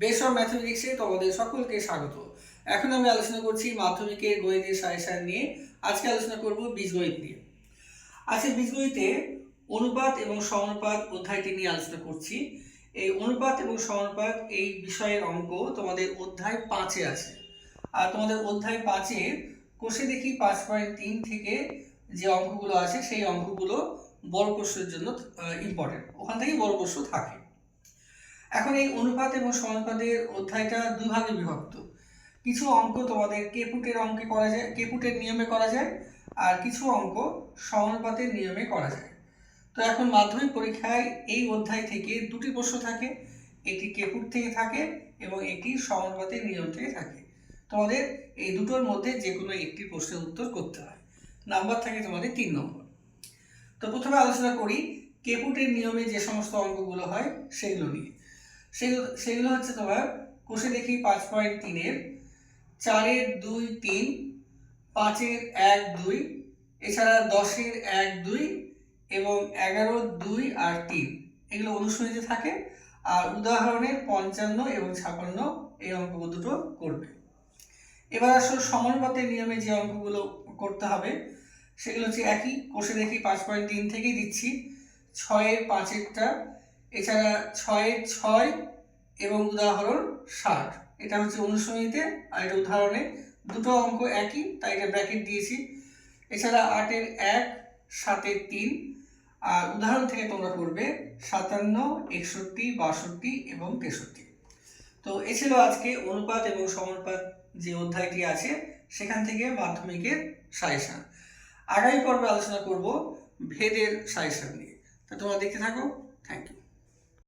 Base of ম্যাথমেটিক্সে তোমাদের সকলকে স্বাগত। এখন আমি আলোচনা করছি মাধ্যমিকের গণিতের সাজেশন নিয়ে। আজকে আলোচনা করব বীজগণিত নিয়ে। আজকে বীজগণিতে অনুপাত এবং সমানুপাত অধ্যায়টি নিয়ে আলোচনা করছি। এই অনুপাত এবং সমানুপাত এই বিষয়ের অঙ্ক তোমাদের অধ্যায় পাঁচে আছে। আর তোমাদের অধ্যায় পাঁচে কোষে দেখি পাঁচ পয়েন্ট তিন থেকে যে অঙ্কগুলো আছে, সেই অঙ্কগুলো বড় প্রশ্নের জন্য ইম্পর্টেন্ট ওখান থেকেই বড় প্রশ্ন থাকে। এখন এই অনুপাত এবং সমানুপাতের অধ্যায়টা দুভাগে বিভক্ত। কিছু অঙ্ক তোমাদের কেপুটের অঙ্কে করা যায়, কেপুটের নিয়মে করা যায়, আর কিছু অঙ্ক সমানুপাতের নিয়মে করা যায়। তো এখন মাধ্যমিক পরীক্ষায় এই অধ্যায় থেকে দুটি প্রশ্ন থাকে, একটি কেপুট থেকে থাকে এবং একটি সমানুপাতের নিয়ম থেকে থাকে। তোমাদের এই দুটোর মধ্যে যে কোনো একটি প্রশ্নের উত্তর করতে হয়। নাম্বার থাকে তোমাদের তিন নম্বর। তো প্রথমে আলোচনা করি, কেপুটের নিয়মে যে সমস্ত অঙ্কগুলো হয় সেগুলো নিয়ে। সেগুলো সেগুলো হচ্ছে তোমার কোষে দেখি পাঁচ পয়েন্ট তিনের, চারের দুই তিন, পাঁচের এক দুই, এছাড়া দশের এক দুই এবং এগারো দুই আর তিন। এগুলো অনুশীলনীতে থাকে। আর উদাহরণে পঞ্চান্ন এবং ছাপান্ন এই অঙ্ক দুটো করবে। এবার আসলে সমানুপাতের নিয়মে যে অঙ্কগুলো করতে হবে, সেগুলো হচ্ছে একই। কোষে দেখি পাঁচ পয়েন্ট তিন থেকেই দিচ্ছি। ছয়ের পাঁচেরটা এছাড়া ছয়ের ছয় এবং উদাহরণ ষাট। এটা হচ্ছে অনুশীলনীতে আর এটা উদাহরণে। দুটো অঙ্ক একই, তাই এটা ব্র্যাকেট দিয়েছি। এছাড়া আটের এক, সাতের তিন। আর উদাহরণ থেকে তোমরা করবে সাতান্ন, একষট্টি, বাষট্টি এবং তেষট্টি। তো এ ছিল আজকে অনুপাত এবং সমানুপাত যে অধ্যায়টি আছে, সেখান থেকে মাধ্যমিকের সাজেশন। আগামী পর্বে আলোচনা করব ভেদের সাজেশন নিয়ে। তো তোমরা দেখতে থাকো। Thank you